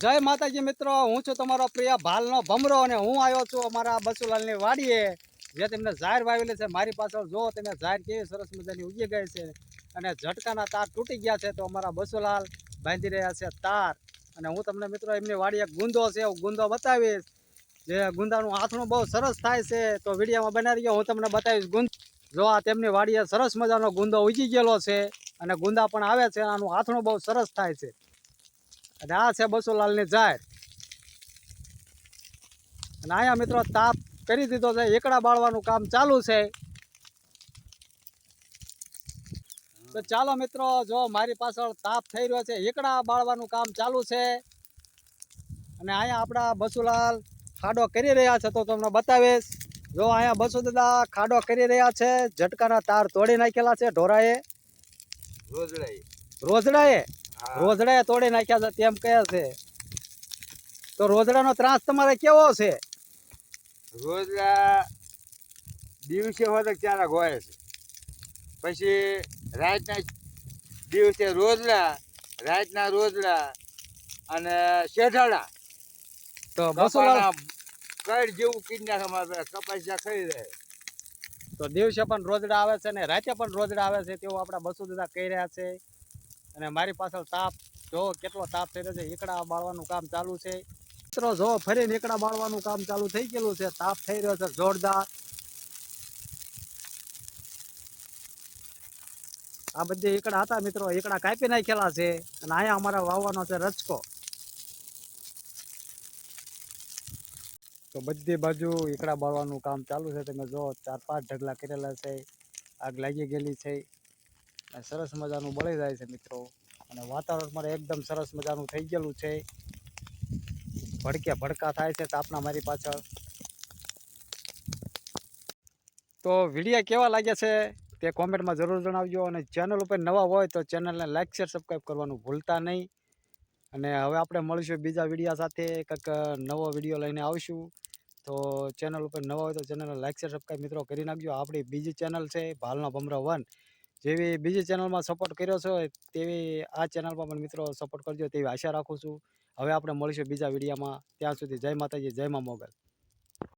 જય માતાજી મિત્રો, હું છું તમારો પ્રિય ભાલનો ભમરો અને હું આવ્યો છું અમારા બસુલાલની વાડીએ. જે તમને ઝાર વાવેલી છે, મારી પાછળ જો તમે ઝાર કેવી સરસ મજાની ઉગી ગઈ છે અને ઝટકાના તાર તૂટી ગયા છે, તો અમારા બસુલાલ બાંધી રહ્યા છે તાર. અને હું તમને મિત્રો એમની વાડી એક ગુંદો છે, હું ગુંદો બતાવીશ. જે ગુંદાનું આથણું બહુ સરસ થાય છે, તો વિડીયોમાં બનાવી ગયો હું તમને બતાવીશ ગુંદ. જો આ તેમની વાડીએ સરસ મજાનો ગુંદો ઉગી ગયેલો છે અને ગુંદા પણ આવે છે આનું આથણું બહુ સરસ થાય છે. અને આ છે બસુલાલની જાહેર. અને અહીંયા મિત્રો તાપ કરી દીધો છે એકડા બાળવાનું કામ ચાલુ છે. તો ચાલો મિત્રો જો મારી પાછળ તાપ થઈ રહ્યો છે એકડા બાળવાનું કામ ચાલુ છે. અને અહીંયા આપણા બસુલાલ ખાડો કરી રહ્યા છે તો તમને બતાવીશ. જો અહીંયા બસુ દાદા ખાડો કરી રહ્યા છે ઝટકાના તાર તોડી નાખેલા છે ઢોરાએ. રોજડાઈ રોજડાએ? હા. રોજડાએ તોડી નાખ્યા છે તેમ કહે છે. તો રોજડાનો ત્રાસ તમારે કેવો છે? રોજડા દિવસે હોય ચારા ગોય છે. પછી રાતના દિવસે રોજડા રાતના રોજડા અને શેઠાડા તો બસોડા કપાના જેવું કિડના અમારે કપાસિયા ખાઈ રહે. તો દિવસે પણ રોજડા આવે છે ને રાતે પણ રોજડા આવે છે તેવું આપણા બસુ દાદા કહી રહ્યા છે. અને મારી પાછળ તાપ, જો કેટલો તાપ થઈ રહ્યો છે એકડા બાળવાનું કામ ચાલુ છે. મિત્રો, જો ફરીને એકડા બાળવાનું કામ ચાલુ થઈ ગયેલું છે, તાપ થઈ રહ્યો છે, જોરદાર. આ બધી એકડા હતા મિત્રો એકડા કાપી નાખેલા છે, અને અહીંયા અમારે વાવવાનો છે રચકો તો બધી બાજુ એકડા બાળવાનું કામ ચાલુ છે, તમે જો ચાર પાંચ ઢગલા કરેલા છે, આગ લાગી ગયેલી છે. અને સરસ મજાનું બળી જાય છે મિત્રો. અને વાતાવરણ મારે એકદમ સરસ મજાનું થઈ ગયેલું છે. ભડકે ભડકા થાય છે તાપના મારી પાછળ. તો વિડીયા કેવા લાગ્યા છે તે કોમેન્ટમાં જરૂર જણાવજો અને ચેનલ ઉપર નવા હોય તો ચેનલને લાઇક શેર સબસ્ક્રાઈબ કરવાનું ભૂલતા નહીં. અને હવે આપણે મળીશું બીજા વિડીયા સાથે કંઈક નવો વીડિયો લઈને આવીશું. તો ચેનલ ઉપર નવા હોય તો ચેનલને લાઇક શેર સબસ્ક્રાઈબ મિત્રો કરી નાખજો. આપણી બીજી ચેનલ છે ભાલનો ભમરો વન. જેવી બીજી ચેનલમાં સપોર્ટ કર્યો છે, તેવી આ ચેનલમાં પણ મિત્રો સપોર્ટ કરજો, તેવી આશા રાખું છું. હવે આપણે મળીશું બીજા વિડીયામાં. ત્યાં સુધી જય માતાજી, જય મા મોગલ.